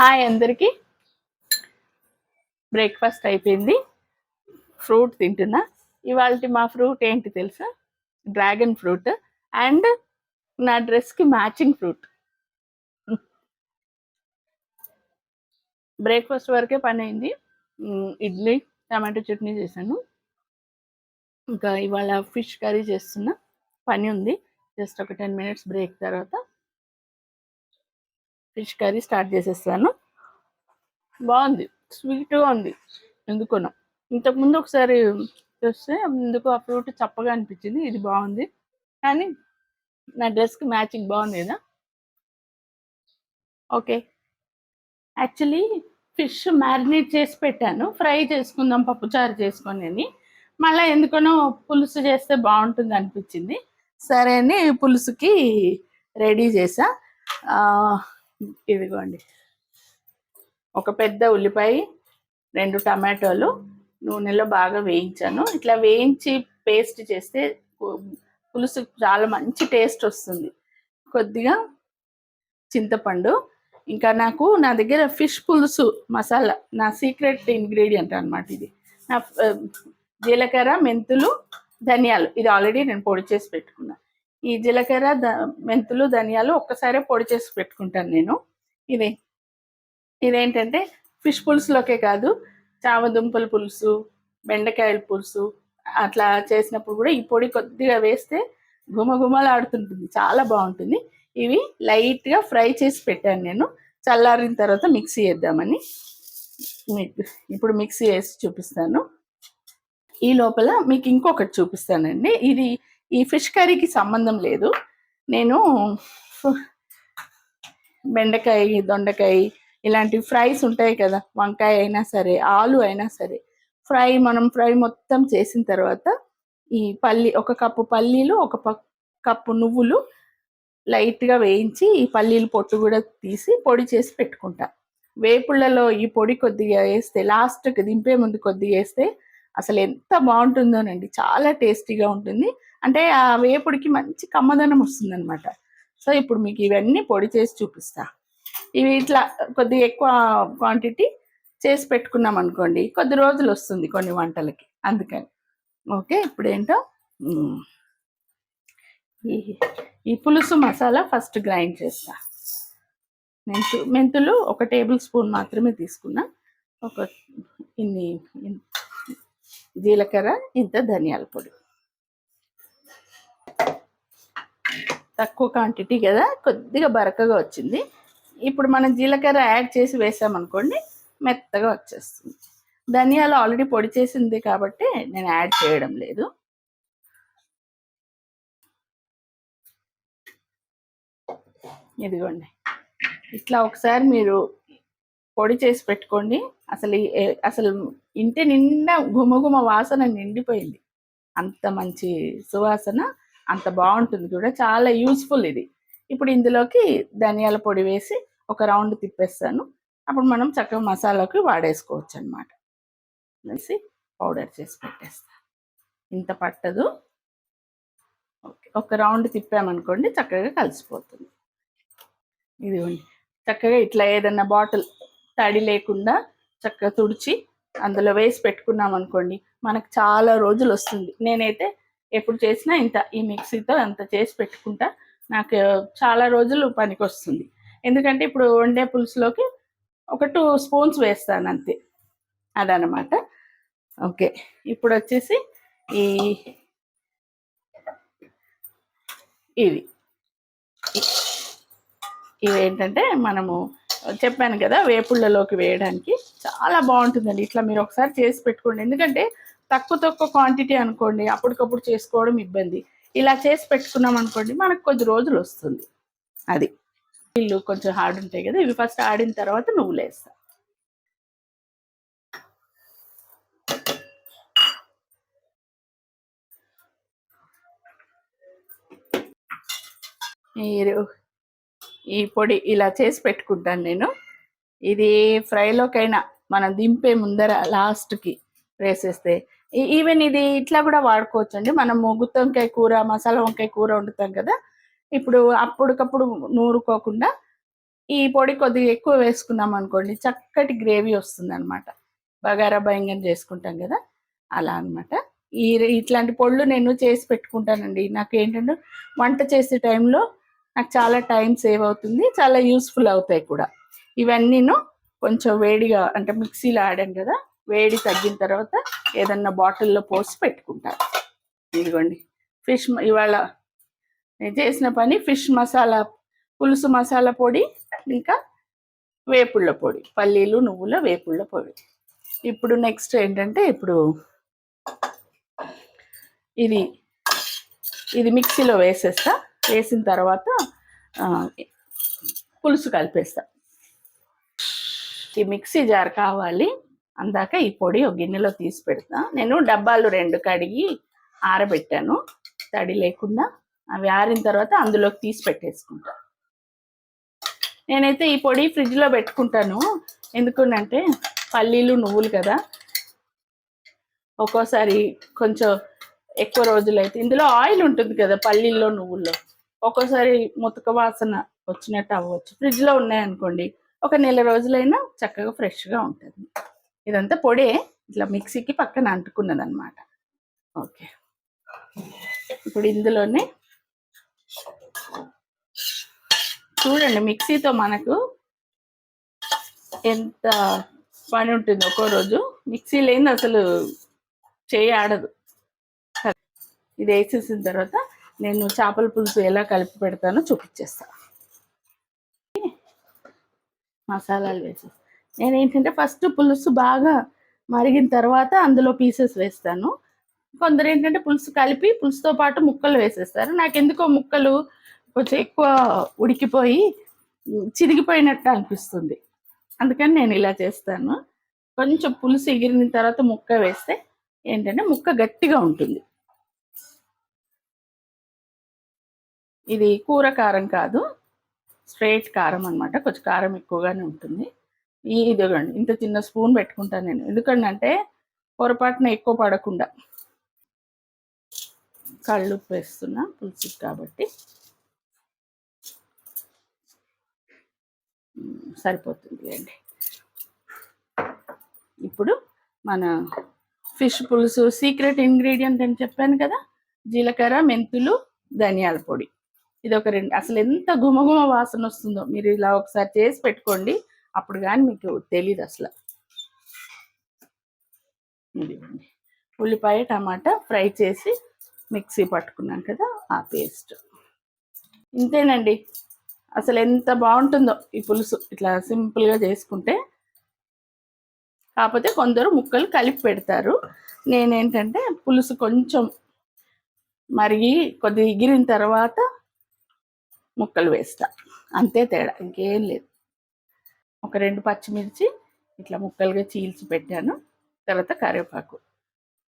Hi అందరికీ. Breakfast అయిపోయింది. Fruit తింటున్నా. ఇవాళ మా ఫ్రూట్ ఏంటి తెలుసా? డ్రాగన్ ఫ్రూట్ అండ్ నా డ్రెస్కి మ్యాచింగ్ ఫ్రూట్. బ్రేక్ఫాస్ట్ వరకే పని అయింది. ఇడ్లీ టమాటో చట్నీ చేశాను. ఇంకా ఇవాళ ఫిష్ కర్రీ చేస్తున్నా. పని ఉంది. జస్ట్ ఒక టెన్ మినిట్స్ బ్రేక్ తర్వాత. ఫిష్ కర్రీ స్టార్ట్ చేసేస్తాను. బాగుంది. స్వీట్గా ఉంది. ఎందుకున్నా ఇంతకుముందు ఒకసారి చూస్తే ఎందుకు ఆ ఫ్రూట్ చప్పగా అనిపించింది. ఇది బాగుంది. కానీ నా డ్రెస్కి మ్యాచింగ్ బాగుంది కదా. ఓకే. యాక్చువల్లీ ఫిష్ మ్యారినేట్ చేసి పెట్టాను. ఫ్రై చేసుకుందాం పప్పుచారు చేసుకొని అని. మళ్ళీ ఎందుకనో పులుసు చేస్తే బాగుంటుంది అనిపించింది. సరే అని పులుసుకి రెడీ చేసా. ఇదిగోండి ఒక పెద్ద ఉల్లిపాయ రెండు టమాటోలు నూనెలో బాగా వేయించాను. ఇట్లా వేయించి పేస్ట్ చేస్తే పులుసు చాలా మంచి టేస్ట్ వస్తుంది. కొద్దిగా చింతపండు ఇంకా నాకు నా దగ్గర ఫిష్ పులుసు మసాలా నా సీక్రెట్ ఇంగ్రీడియంట్ అనమాట ఇది. నా జీలకర్ర మెంతులు ధనియాలు ఇది ఆల్రెడీ నేను పొడి చేసి పెట్టుకున్నాను ఈ జీలకర్ర ద మెంతులు ధనియాలు ఒక్కసారే పొడి చేసి పెట్టుకుంటాను నేను. ఇది ఇదేంటంటే ఫిష్ పులుసులోకే కాదు చామదుంపల పులుసు బెండకాయల పులుసు అట్లా చేసినప్పుడు కూడా ఈ పొడి కొద్దిగా వేస్తే గుమగుమలాడుతుంటుంది చాలా బాగుంటుంది. ఇవి లైట్గా ఫ్రై చేసి పెట్టాను నేను. చల్లారిన తర్వాత మిక్సీ వేద్దామని. మీకు ఇప్పుడు మిక్సీ వేసి చూపిస్తాను. ఈ లోపల మీకు ఇంకొకటి చూపిస్తానండి. ఇది ఈ ఫిష్ కర్రీకి సంబంధం లేదు. నేను బెండకాయ దొండకాయ ఇలాంటి ఫ్రైస్ ఉంటాయి కదా వంకాయ అయినా సరే ఆలు అయినా సరే ఫ్రై మనం ఫ్రై మొత్తం చేసిన తర్వాత ఈ పల్లి ఒక కప్పు పల్లీలు ఒక ప- కప్పు నువ్వులు లైట్గా వేయించి ఈ పల్లీలు పొట్టు కూడా తీసి పొడి చేసి పెట్టుకుంటా. వేపుళ్ళలో ఈ పొడి కొద్దిగా వేస్తే లాస్ట్కి దింపే ముందు కొద్దిగా వేస్తే అసలు ఎంత బాగుంటుందోనండి. చాలా టేస్టీగా ఉంటుంది. అంటే ఆ వేపుడికి మంచి కమ్మదనం వస్తుందన్నమాట. సో ఇప్పుడు మీకు ఇవన్నీ పొడి చేసి చూపిస్తా. ఇవి ఇట్లా కొద్దిగా ఎక్కువ క్వాంటిటీ చేసి పెట్టుకున్నాం అనుకోండి కొద్ది రోజులు వస్తుంది కొన్ని వంటలకి. అందుకని. ఓకే ఇప్పుడు ఏంటో ఈ ఈ పులుసు మసాలా ఫస్ట్ గ్రైండ్ చేస్తా. మెంతు మెంతులు ఒక టేబుల్ స్పూన్ మాత్రమే తీసుకున్నా. ఒక ఇన్ని జీలకర్ర ఇంత ధనియాల పొడి. తక్కువ క్వాంటిటీ కదా కొద్దిగా బరకగా వచ్చింది. ఇప్పుడు మనం జీలకర్ర యాడ్ చేసి వేసామనుకోండి మెత్తగా వచ్చేస్తుంది. ధనియాలు ఆల్రెడీ పొడి చేసింది కాబట్టి నేను యాడ్ చేయడం లేదు. ఇదిగోండి. ఇట్లా ఒకసారి మీరు పొడి చేసి పెట్టుకోండి. అసలు అసలు ఇంటి నిండా గుమగుమ వాసన నిండిపోయింది. అంత మంచి సువాసన. అంత బాగుంటుంది కూడా చాలా యూస్ఫుల్ ఇది. ఇప్పుడు ఇందులోకి ధనియాల పొడి వేసి ఒక రౌండ్ తిప్పేస్తాను. అప్పుడు మనం చక్కగా మసాలాకి వాడేసుకోవచ్చు అనమాట వేసి పౌడర్ చేసి పెట్టేస్తాను. ఇంత పట్టదు. ఓకే ఒక రౌండ్ తిప్పామనుకోండి చక్కగా కలిసిపోతుంది. ఇదిగోండి. చక్కగా ఇట్లా ఏదన్నా బాటిల్ తడి లేకుండా చక్కగా తుడిచి అందులో వేసి పెట్టుకున్నాం అనుకోండి మనకు చాలా రోజులు వస్తుంది. నేనైతే ఎప్పుడు చేసినా ఇంత ఈ మిక్సీతో అంత చేసి పెట్టుకుంటా. నాకు చాలా రోజులు పనికి వస్తుంది ఎందుకంటే ఇప్పుడు వండే పులుసులోకి ఒక టూ స్పూన్స్ వేస్తాను అంతే. అదనమాట ఓకే. ఇప్పుడు వచ్చేసి ఈ ఇవి. ఇవి ఏంటంటే మనము చెప్పాను కదా వేపుళ్ళలోకి వేయడానికి. చాలా బాగుంటుందండి. ఇట్లా మీరు ఒకసారి చేసి పెట్టుకోండి. ఎందుకంటే తక్కువ తక్కువ క్వాంటిటీ అనుకోండి అప్పటికప్పుడు చేసుకోవడం ఇబ్బంది. ఇలా చేసి పెట్టుకున్నాం అనుకోండి మనకు కొద్ది రోజులు వస్తుంది. అది. ఇల్లు కొంచెం హార్డ్ ఉంటాయి కదా ఇవి ఫస్ట్ ఆడిన తర్వాత నువ్వులు వేస్తా మీరు ఈ పొడి ఇలా చేసి పెట్టుకుంటాను నేను. ఇది ఫ్రైలోకైనా మనం దింపే ముందర లాస్ట్కి వేసేస్తే E-, ఈవెన్ ఇది ఇట్లా కూడా వాడుకోవచ్చు అండి మనము గుత్తి వంకాయ కూర మసాలా వంకాయ కూర వండుతాం కదా. ఇప్పుడు అప్పటికప్పుడు నూరుకోకుండా ఈ పొడి కొద్దిగా ఎక్కువ వేసుకున్నాం అనుకోండి చక్కటి గ్రేవీ వస్తుంది అనమాట బగారా భయంగా చేసుకుంటాం కదా. అలా అన్నమాట. ఈ ఇట్లాంటి పళ్ళు నేను చేసి పెట్టుకుంటానండి. నాకు ఏంటంటే వంట చేసే టైంలో నాకు చాలా టైం సేవ్ అవుతుంది చాలా యూస్ఫుల్ అవుతాయి కూడా. ఇవన్నీను కొంచెం వేడిగా అంటే మిక్సీలో ఆడాం కదా. వేడి తగ్గిన తర్వాత ఏదన్నా బాటిల్లో పోసి పెట్టుకుంటారు. ఇదిగోండి ఫిష్ ఇవాళ నేను చేసిన పని ఫిష్ మసాలా పులుసు మసాలా పొడి ఇంకా వేపుళ్ళ పొడి పల్లీలు నువ్వుల వేపుళ్ళ పొడి. ఇప్పుడు నెక్స్ట్ ఏంటంటే ఇప్పుడు ఇది ఇది మిక్సీలో వేసేస్తా. వేసిన తర్వాత పులుసు కలిపేస్తా. ఈ మిక్సీ జార్ కావాలి. అందాక ఈ పొడి ఒక గిన్నెలో తీసి పెడతా. నేను డబ్బాలు రెండు కడిగి ఆరబెట్టాను. తడి లేకుండా అవి ఆరిన తర్వాత అందులోకి తీసి పెట్టేసుకుంటా. నేనైతే ఈ పొడి ఫ్రిడ్జ్లో పెట్టుకుంటాను. ఎందుకంటే పల్లీలు నువ్వులు కదా. ఒక్కోసారి కొంచెం ఎక్కువ రోజులైతే ఇందులో ఆయిల్ ఉంటుంది కదా పల్లీల్లో నువ్వుల్లో. ఒక్కోసారి ముతక వాసన వచ్చినట్టు అవ్వచ్చు. ఫ్రిడ్జ్లో ఉన్నాయనుకోండి ఒక నెల రోజులైనా చక్కగా ఫ్రెష్గా ఉంటుంది. ఇదంతా పొడే ఇట్లా మిక్సీకి పక్కన అంటుకున్నది అనమాట ఓకే. ఇప్పుడు ఇందులోనే చూడండి మిక్సీతో మనకు ఎంత పని ఉంటుంది ఒక్కో రోజు మిక్సీ లేని అసలు చేయి ఆడదు. ఇది వేసేసిన తర్వాత నేను చేపల పులుసు ఎలా కలిపి పెడతానో చూపించేస్తా మసాలాలు వేసేస్తాను నేను ఏంటంటే ఫస్ట్ పులుసు బాగా మరిగిన తర్వాత అందులో పీసెస్ వేస్తాను. కొందరు ఏంటంటే పులుసు కలిపి పులుసుతో పాటు ముక్కలు వేసేస్తారు. నాకు ఎందుకో ముక్కలు కొంచెం ఎక్కువ ఉడికిపోయి చిరిగిపోయినట్టు అనిపిస్తుంది. అందుకని నేను ఇలా చేస్తాను. కొంచెం పులుసు ఎగిరిన తర్వాత ముక్క వేస్తే ఏంటంటే ముక్క గట్టిగా ఉంటుంది. ఇది కూర కారం కాదు. స్ట్రైట్ కారం అనమాట కొంచెం కారం ఎక్కువగానే ఉంటుంది. ఇదిగోండి ఇంత చిన్న స్పూన్ పెట్టుకుంటాను నేను. ఎందుకంటే పొరపాటున ఎక్కువ పడకుండా కళ్ళు వేస్తున్నా పులుసు కాబట్టి. సరిపోతుంది అండి. ఇప్పుడు మన ఫిష్ పులుసు సీక్రెట్ ఇంగ్రీడియంట్ అని చెప్పాను కదా జీలకర్ర మెంతులు ధనియాల పొడి. ఇది ఒక రెండు అసలు ఎంత గుమగుమ వాసన వస్తుందో మీరు ఇలా ఒకసారి చేసి పెట్టుకోండి. అప్పుడు కానీ మీకు తెలియదు అసలు. ఇదిగోండి. ఉల్లిపాయ టమాటా ఫ్రై చేసి మిక్సీ పట్టుకున్నాం కదా ఆ పేస్ట్. ఇంతేనండి. అసలు ఎంత బాగుంటుందో ఈ పులుసు. ఇట్లా సింపుల్గా చేసుకుంటే. కాకపోతే కొందరు ముక్కలు కలిపి పెడతారు. నేనేంటంటే పులుసు కొంచెం మరిగి కొద్ది ఎగిరిన తర్వాత ముక్కలు వేస్తా. అంతే తేడా. ఇంకేం లేదు. ఒక రెండు పచ్చిమిర్చి ఇట్లా ముక్కలుగా చీల్చి పెట్టాను. తర్వాత కరివేపాకు.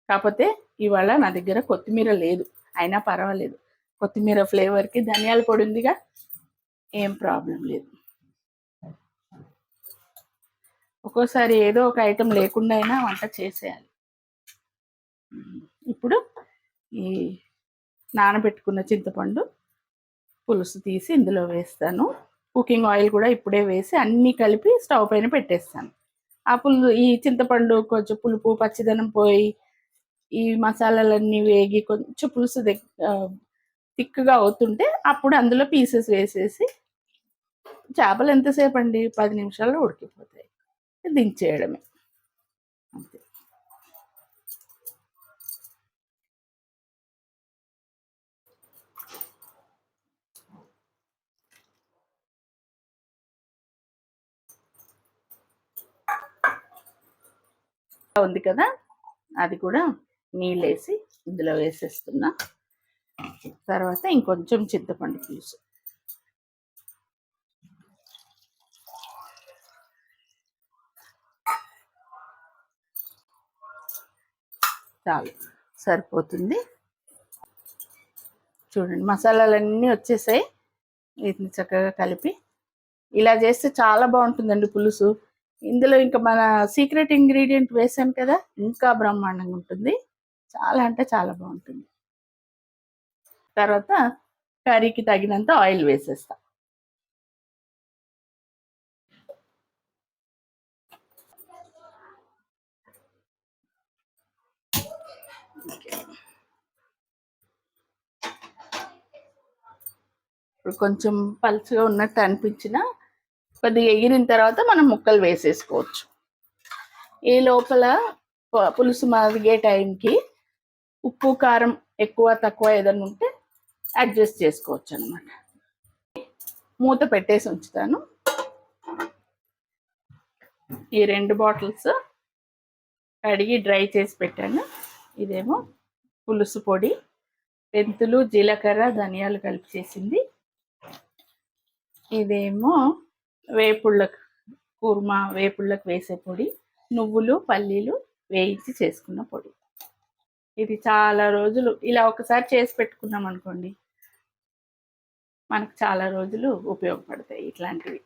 కాకపోతే ఇవాళ నా దగ్గర కొత్తిమీర లేదు. అయినా పర్వాలేదు. కొత్తిమీర ఫ్లేవర్కి ధనియాల పొడి ఉందిగా ఏం ప్రాబ్లం లేదు. ఒక్కోసారి ఏదో ఒక ఐటెం లేకుండా అయినా వంట చేసేయాలి. ఇప్పుడు ఈ నానబెట్టుకున్న చింతపండు పులుసు తీసి ఇందులో వేస్తాను. కుకింగ్ ఆయిల్ కూడా ఇప్పుడే వేసి అన్నీ కలిపి స్టవ్ పైన పెట్టేస్తాను. ఆ పులు ఈ చింతపండు కొంచెం పులుపు పచ్చిదనం పోయి ఈ మసాలాలన్నీ వేగి కొంచెం పులుసు థిక్గా అవుతుంటే అప్పుడు అందులో పీసెస్ వేసేసి చేపలు ఎంతసేపు అండి? పది నిమిషాల్లో ఉడికిపోతాయి. దించేయడమే. అంతే. ఉంది కదా? అది కూడా నీళ్ళు వేసి ఇందులో వేసేస్తున్నా. తర్వాత ఇంకొంచెం చింతపండు పులుసు. చాలు. సరిపోతుంది. చూడండి మసాలాలన్నీ వచ్చేసాయి. వీటిని చక్కగా కలిపి. ఇలా చేస్తే చాలా బాగుంటుందండి పులుసు. ఇందులో ఇంకా మన సీక్రెట్ ఇంగ్రీడియంట్ వేసాను కదా ఇంకా బ్రహ్మాండంగా ఉంటుంది. చాలా అంటే చాలా బాగుంటుంది. తర్వాత కర్రీకి తగినంత ఆయిల్ వేసేస్తా. ఇప్పుడు కొంచెం పలుచగా ఉన్నట్టు అనిపించినా కొద్దిగా ఎగిరిన తర్వాత మనం ముక్కలు వేసేసుకోవచ్చు. ఈ లోపల పులుసు మరిగే టైంకి ఉప్పు కారం ఎక్కువ తక్కువ ఏదైనా ఉంటే అడ్జస్ట్ చేసుకోవచ్చు అనమాట మూత పెట్టేసి ఉంచుతాను. ఈ రెండు బాటిల్స్ కడిగి డ్రై చేసి పెట్టాను. ఇదేమో పులుసు పొడి మెంతులు జీలకర్ర ధనియాలు కలిపి చేసింది. ఇదేమో వేపుళ్ళకు కూర్మా వేపుళ్ళకు వేసే పొడి నువ్వులు పల్లీలు వేయించి చేసుకున్న పొడి. ఇది చాలా రోజులు ఇలా ఒకసారి చేసి పెట్టుకున్నాం అనుకోండి మనకు చాలా రోజులు ఉపయోగపడతాయి ఇట్లాంటివి.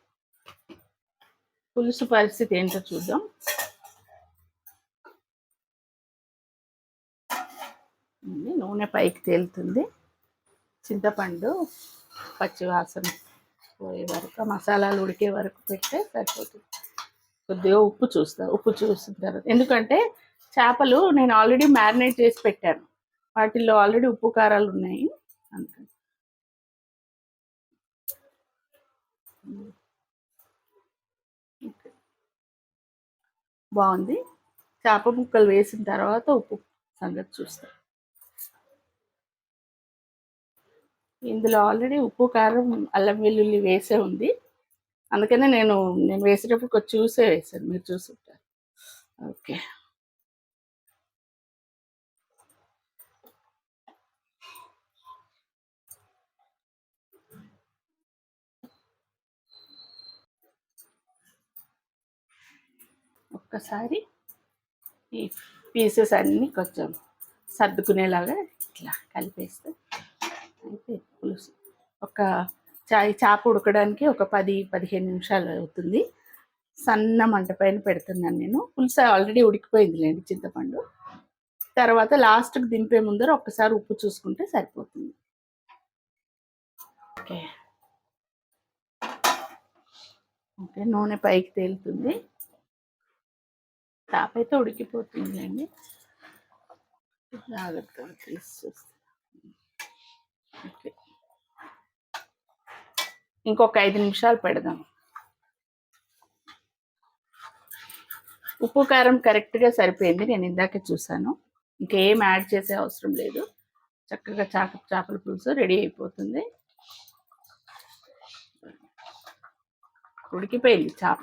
పులుసు పరిస్థితి ఏంటో చూద్దాం. నూనె పైకి తేలుతుంది. చింతపండు పచ్చివాసన పోయే వరకు మసాలాలు ఉడికే వరకు పెడితే సరిపోతుంది. కొద్దిగా ఉప్పు చూస్తా ఉప్పు చూసిన తర్వాత. ఎందుకంటే చేపలు నేను ఆల్రెడీ మ్యారినేట్ చేసి పెట్టాను. వాటిల్లో ఆల్రెడీ ఉప్పు కారాలు ఉన్నాయి. అందుకని. బాగుంది. చేప ముక్కలు వేసిన తర్వాత ఉప్పు సంగతి చూస్తా. ఇందులో ఆల్రెడీ ఉప్పు కారం అల్లం వెల్లుల్లి వేసే ఉంది. అందుకనే నేను నేను వేసేటప్పుడు కొంచెం చూసే వేసాను మీరు చూసుంటారు. ఓకే. ఒక్కసారి ఈ పీసెస్ అన్నీ కొంచెం సర్దుకునేలాగా ఇట్లా కలిపేస్తే అయితే పులుసు. ఒక చాయ్ చేప ఉడకడానికి ఒక పది పదిహేను నిమిషాలు అవుతుంది. సన్న మంట పైన పెడుతున్నాను నేను. పులుసు ఆల్రెడీ ఉడికిపోయిందిలేండి చింతపండు. తర్వాత లాస్ట్కి దింపే ముందర ఒక్కసారి ఉప్పు చూసుకుంటే సరిపోతుంది. ఓకే. ఓకే నూనె పైకి తేలుతుంది. చేప అయితే ఉడికిపోతుందిలేండి. జాగ్రత్తగా తీసి చూస్తే. ఇంకొక ఐదు నిమిషాలు పెడదాం. ఉప్పు కారం కరెక్ట్గా సరిపోయింది. నేను ఇందాకే చూసాను ఇంకేం యాడ్ చేసే అవసరం లేదు. చక్కగా చాప చేపల పులుసు రెడీ అయిపోతుంది. ఉడికిపోయింది చేప.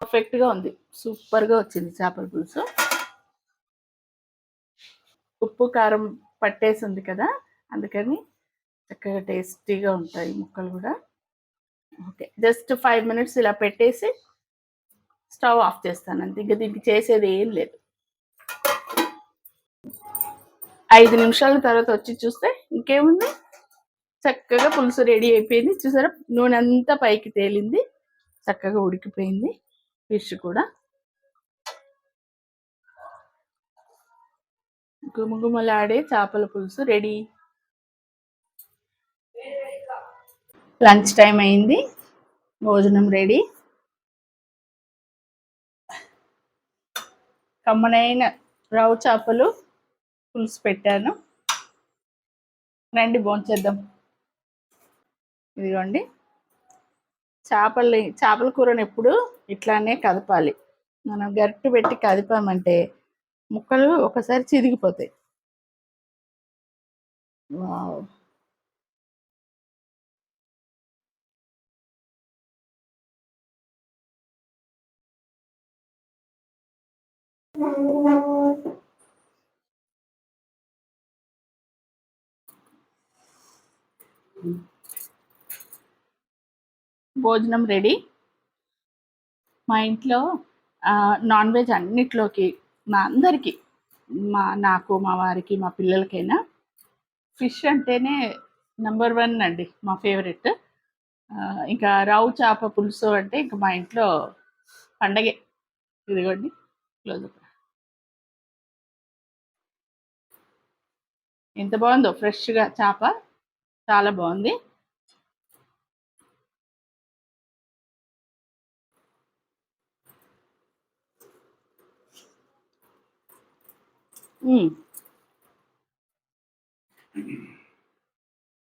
పర్ఫెక్ట్గా ఉంది. సూపర్గా వచ్చింది చేపల పులుసు. ఉప్పు కారం పట్టేసింది కదా. అందుకని చక్కగా టేస్టీగా ఉంటాయి ముక్కలు కూడా. ఓకే జస్ట్ ఫైవ్ మినిట్స్ ఇలా పెట్టేసి స్టవ్ ఆఫ్ చేస్తాను అంతే. ఇంకా దీనికి చేసేది ఏం లేదు. ఐదు నిమిషాల తర్వాత వచ్చి చూస్తే ఇంకేముంది? చక్కగా పులుసు రెడీ అయిపోయింది. చూసారా? నూనె అంతా పైకి తేలింది. చక్కగా ఉడికిపోయింది. ఫిష్ కూడా. గుమగుమలాడే చేపల పులుసు రెడీ. లంచ్ టైం అయింది. భోజనం రెడీ. కమ్మనైన రావు చేపలు పులుసు పెట్టాను. రండి భోంచేద్దాం ఇదిగోండి. చేపల్ని చేపల కూరని ఎప్పుడు ఇట్లానే కదపాలి. మనం గరిటె పెట్టి కదిపామంటే ముక్కలు ఒకసారి చిరిగిపోతాయి వావ్. భోజనం రెడీ. మా ఇంట్లో నాన్ వెజ్ అన్నిట్లోకి మా అందరికీ మా నాకు మా వారికి మా పిల్లలకైనా ఫిష్ అంటేనే నెంబర్ వన్ అండి మా ఫేవరెట్. ఇంకా రావు చేప పులుసు అంటే ఇంకా మా ఇంట్లో పండగే. ఇదిగోండి క్లోజ్ ఎంత బాగుందో? ఫ్రెష్గా చేప. చాలా బాగుంది.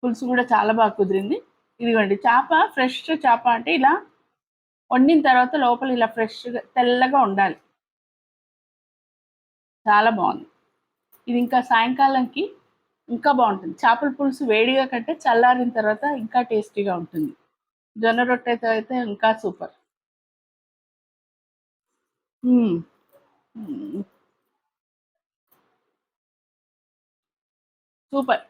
పులుసు కూడా చాలా బాగా కుదిరింది. ఇదిగోండి చేప ఫ్రెష్ చేప అంటే ఇలా వండిన తర్వాత లోపల ఇలా ఫ్రెష్గా తెల్లగా ఉండాలి. చాలా బాగుంది. ఇది ఇంకా సాయంకాలంకి ఇంకా బాగుంటుంది. చేపల పులుసు వేడిగా కంటే చల్లారిన తర్వాత ఇంకా టేస్టీగా ఉంటుంది. జొన్న రొట్టెతో అయితే ఇంకా సూపర్. సూపర్.